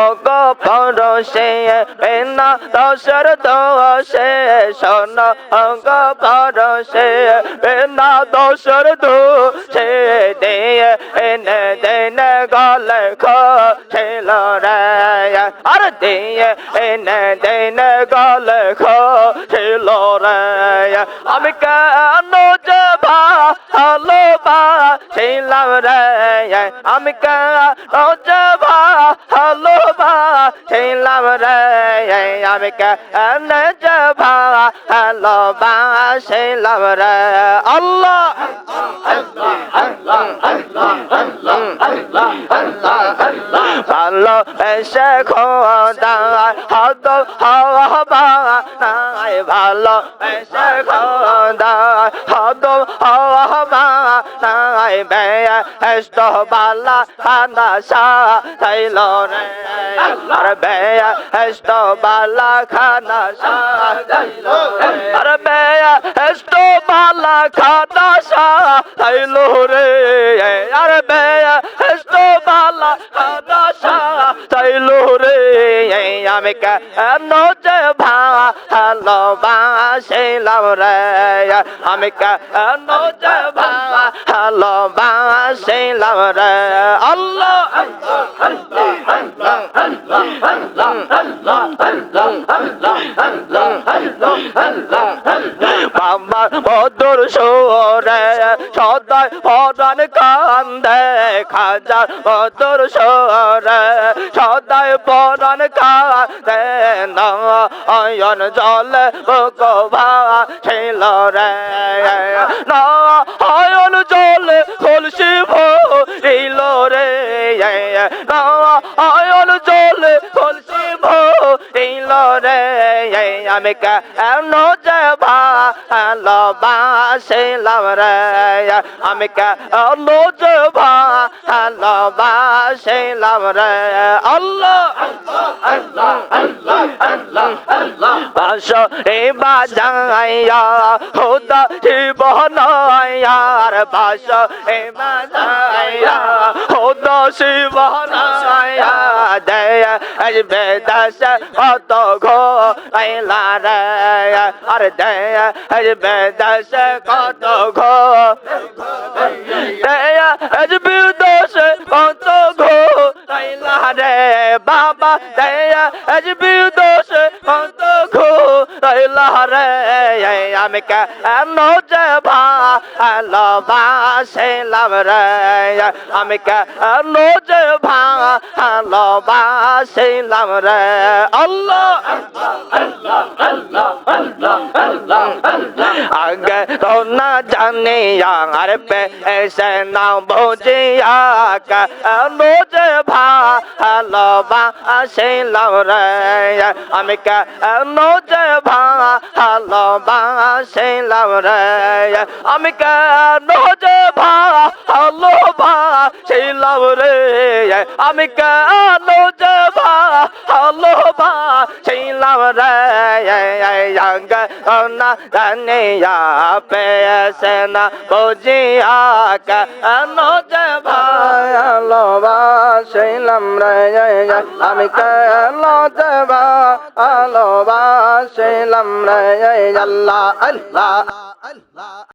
ও গো পরশে বেনা দশর দোষে শোন ও গো পরশে বেনা দশর দোষে দে এনে দেনে গলে খো ছিল রে। আর দে এনে দেনে গলে খো ছিল রে। আমি কেন যে ভালো বা ছিলাম রে? আমি কেন যে আমি কেন যে ভালো বা ছিলাম রে? আল্লাহ! ভালো এসে খোদা হাত নাই ভালো এসে খোদা হাত হাওয়া নাই বে এস্ত বালা খানা সা তাইল রে। আর বে এস্ত বালা খানা সা খানা সা তাইল রে আর বে এস্ত বালা খানা সা তাইল রে আমি কেন যে ভালো বাসিলাম রে আমি কেন যে ভালো বাসিলাম রে আল্লাহ বাবা বদর সোরে সদাই পরান কান্দে খাজা বদর সোরে সদাই পরান কান্দে নয়ন জলে ভগবা ছিল রে। নয়ন জলে কলসি ভরিল রে। নয়ন জলে কলসি আমি কেন যে ভালোবাসিলাম রে? আমি কেন যে ভালোবাসিলাম রে। আল্লাহ আল্লাহ আল্লাহ আল্লাহ আল্লাহ বাসো রে বাজাইয়া খোদা শিবনায়ার বাসো রে বাজাইয়া খোদা শিবনায়া দয়া আজবে দাস কত ঘো আইলা রে। আর দয়া আজবে দাস কত ঘো দয়া আইলা রে বাবা দেয়া আজ বিদোষ অন্ত ঘো আইলা রে আমি কেন যে ভালোবাসিলাম রে? আমি কেন যে ভালোবাসিলাম রে? আল্লাহ, আগে তো না জানি আর পে এসে না বুঝিয়া, কেন যে ভালোবাসিলাম রে? আমি কেন যে ভালোবাসিলাম রে। আমি কেন যে ভালোবাসিলাম রে? আমি কেন যে ভালোবাসিলাম রে না জানিয়া পেয়েছে না বুঝিয়া কেন যে ভালোবাসিলাম রে আমি কেন যে ভালোবাসিলাম রে আল্লাহ আল্লাহ।